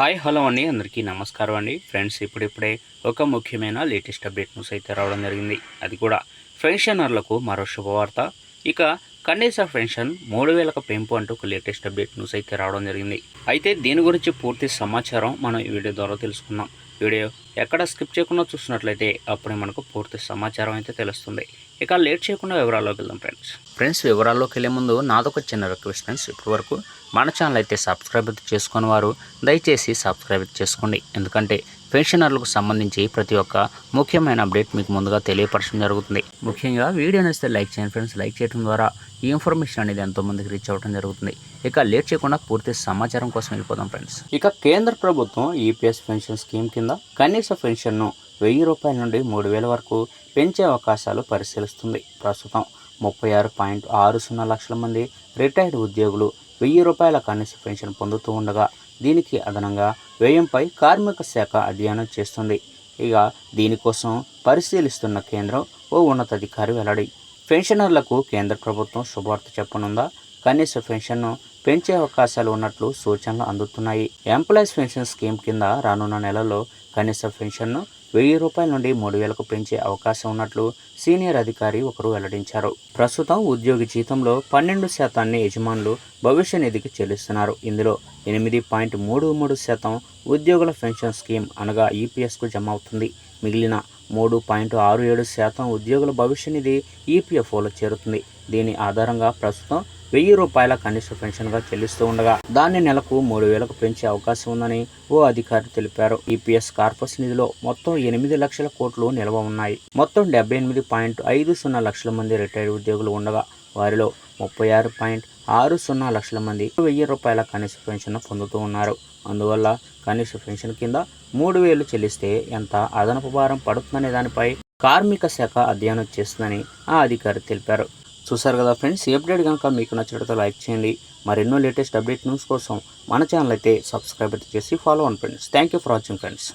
Hi hello అండి. అందరికీ నమస్కారం అండి. ఫ్రెండ్స్ ఇప్పుడిప్పుడే ఒక ముఖ్యమైన లేటెస్ట్ అప్డేట్ న్యూస్ అయితే రావడం జరిగింది. అది కూడా పెన్షనర్లకు మరో శుభవార్త. ఇక కనీస పెన్షన్ మూడు వేలకు పెంపు అంటూ ఒక లేటెస్ట్ అప్డేట్ న్యూస్ అయితే రావడం జరిగింది. అయితే దీని గురించి పూర్తి సమాచారం మనం ఈ వీడియో ద్వారా తెలుసుకుందాం. వీడియో ఎక్కడ స్కిప్ చేయకుండా చూసినట్లయితే అప్పుడే మనకు పూర్తి సమాచారం అయితే తెలుస్తుంది. ఇక లేట్ చేయకుండా వివరాల్లోకి వెళ్దాం ఫ్రెండ్స్. ఫ్రెండ్స్ వివరాల్లోకి వెళ్ళే ముందు నాదొక చిన్న రిక్వెస్ట్ ఫ్రెండ్స్. ఇప్పటి వరకు మన ఛానల్ అయితే సబ్స్క్రైబ్ అయితే చేసుకుని వారు దయచేసి సబ్స్క్రైబ్ చేసుకోండి. ఎందుకంటే పెన్షనర్లకు సంబంధించి ప్రతి ఒక్క ముఖ్యమైన అప్డేట్ మీకు ముందుగా తెలియపరచడం జరుగుతుంది. ముఖ్యంగా వీడియో నచ్చితే లైక్ చేయండి ఫ్రెండ్స్. లైక్ చేయడం ద్వారా ఈ ఇన్ఫర్మేషన్ అనేది ఎంతోమందికి రీచ్ అవ్వడం జరుగుతుంది. ఇక లేట్ చేయకుండా పూర్తి సమాచారం కోసం వెళ్ళిపోదాం ఫ్రెండ్స్. ఇక కేంద్ర ప్రభుత్వం ఈపీఎస్ పెన్షన్ స్కీమ్ కింద కనీస పెన్షన్ను వెయ్యి రూపాయల నుండి మూడు వేల వరకు పెంచే అవకాశాలు పరిశీలిస్తుంది. ప్రస్తుతం ముప్పై ఆరు పాయింట్ ఆరు సున్నా లక్షల మంది రిటైర్డ్ ఉద్యోగులు వెయ్యి రూపాయల కనీస పెన్షన్ పొందుతూ ఉండగా దీనికి అదనంగా వ్యయంపై కార్మిక శాఖ అధ్యయనం చేస్తుంది. ఇక దీనికోసం పరిశీలిస్తున్న కేంద్రం ఓ ఉన్నతాధికారి వెల్లడి. పెన్షనర్లకు కేంద్ర ప్రభుత్వం శుభవార్త చెప్పనుందా? కనీస పెన్షన్ను పెంచే అవకాశాలు ఉన్నట్లు సూచనలు అందుతున్నాయి. ఎంప్లాయీస్ పెన్షన్ స్కీమ్ కింద రానున్న నెలలో కనీస పెన్షన్ను వెయ్యి రూపాయల నుండి మూడు వేలకు పెంచే అవకాశం ఉన్నట్లు సీనియర్ అధికారి ఒకరు వెల్లడించారు. ప్రస్తుతం ఉద్యోగి జీతంలో పన్నెండు శాతాన్ని యజమానులు భవిష్య నిధికి చెల్లిస్తున్నారు. ఇందులో ఎనిమిది పాయింట్ మూడు మూడు శాతం ఉద్యోగుల పెన్షన్ స్కీమ్ అనగా ఈపీఎస్కు జమ అవుతుంది మిగిలిన మూడు పాయింట్ ఆరు ఏడు శాతం ఉద్యోగుల భవిష్య నిధి ఈపీఎఫ్ఓలో చేరుతుంది. దీని ఆధారంగా ప్రస్తుతం వెయ్యి రూపాయల కనీస పెన్షన్గా చెల్లిస్తూ ఉండగా దాన్ని నెలకు మూడు వేలకు పెంచే అవకాశం ఉందని ఓ అధికారి తెలిపారు. ఈపీఎస్ కార్పస్ నిధిలో మొత్తం ఎనిమిది లక్షల కోట్లు నిల్వ ఉన్నాయి. మొత్తం డెబ్బై ఎనిమిది పాయింట్ ఐదు సున్నా లక్షల మంది రిటైర్డ్ ఉద్యోగులు ఉండగా వారిలో ముప్పై ఆరు పాయింట్ ఆరు సున్నా లక్షల మంది వెయ్యి రూపాయల కనీస పెన్షన్ పొందుతూ ఉన్నారు. అందువల్ల కనీస పెన్షన్ కింద మూడు వేలు చెల్లిస్తే ఎంత అదనపు భారం పడుతుందనే దానిపై కార్మిక శాఖ అధ్యయనం చేస్తుందని ఆ అధికారి తెలిపారు. చూసారు కదా ఫ్రెండ్స్ ఈ అప్డేట్ కనుక మీకు నచ్చినట్లయితే లైక్ చేయండి. మరెన్నో లేటెస్ట్ అప్డేట్ న్యూస్ కోసం మన ఛానల్ అయితే సబ్స్క్రైబ్ అయితే చేసి ఫాలో అవ్వండి friends. Thank you for watching friends